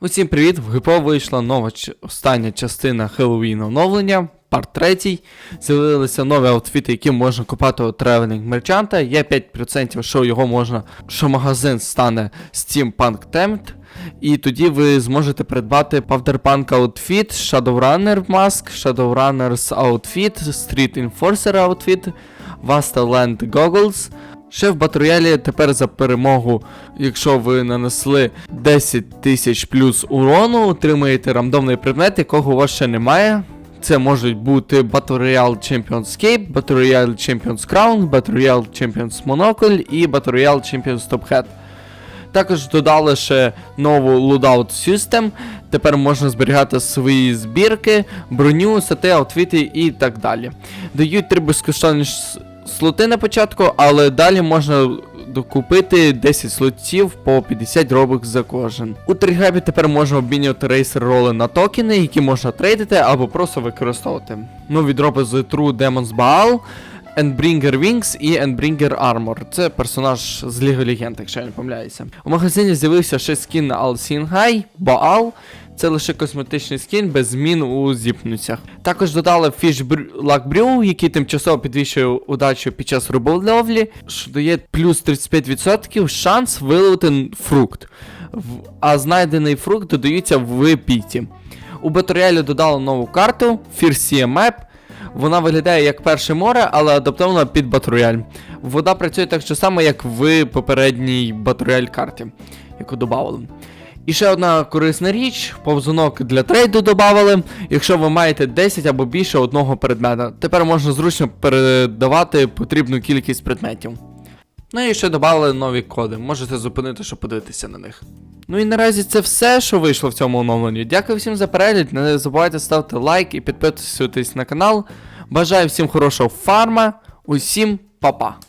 Усім привіт! В ГПО вийшла нова остання частина Хеллоуін оновлення, парт 3. З'явилися нові аутфіти, які можна купати у тревелінг мерчанта. Є 5%, що його можна, що магазин стане Steampunk Tempt. І тоді ви зможете придбати Powderpunk Outfit, Shadowrunner Mask, Shadowrunners Outfit, Street Enforcer Outfit, Vastaland Goggles. Ще в Батроялі тепер за перемогу, якщо ви нанесли 10 тисяч плюс урону, отримаєте рандомний предмет, якого у вас ще немає. Це можуть бути Battle Royale Champions Cape, Battle Royale Champions Crown, Battle Royale Champions Monocle і Battle Royale Champions Top Hat. Також додали ще нову Loadout System. Тепер можна зберігати свої збірки, броню, сети, аутфіти і так далі. Дають три безкоштовні слоти на початку, але далі можна докупити 10 слотів по 50 робок за кожен. У Триграбі тепер можна обмінювати рейсер роли на токени, які можна трейдити або просто використовувати. Нові дропи з True Demons Baal. Endbringer Wings і Endbringer Armor. Це персонаж з Ліги Легенд, якщо я не помиляюся. У магазині з'явився ще скін на Alsinhai, Baal. Це лише косметичний скін без змін у зіпнуцях. Також додали Luck Brew, який тимчасово підвищує удачу під час риболовлі, що дає плюс 35% шанс виловити фрукт. А знайдений фрукт додається в піті. У Баторіалі додали нову карту Fiercia Map. Вона виглядає як перше море, але адаптована під Батрояль. Вода працює так само, як в попередній Батрояль карті, яку додавали. І ще одна корисна річ, повзунок для трейду додавали, якщо ви маєте 10 або більше одного предмета. Тепер можна зручно передавати потрібну кількість предметів. Ну і ще додали нові коди, можете зупинити, щоб подивитися на них. Ну і наразі це все, що вийшло в цьому оновленні. Дякую всім за перегляд. Не забувайте ставити лайк і підписуватись на канал. Бажаю всім хорошого фарма. Усім па-па.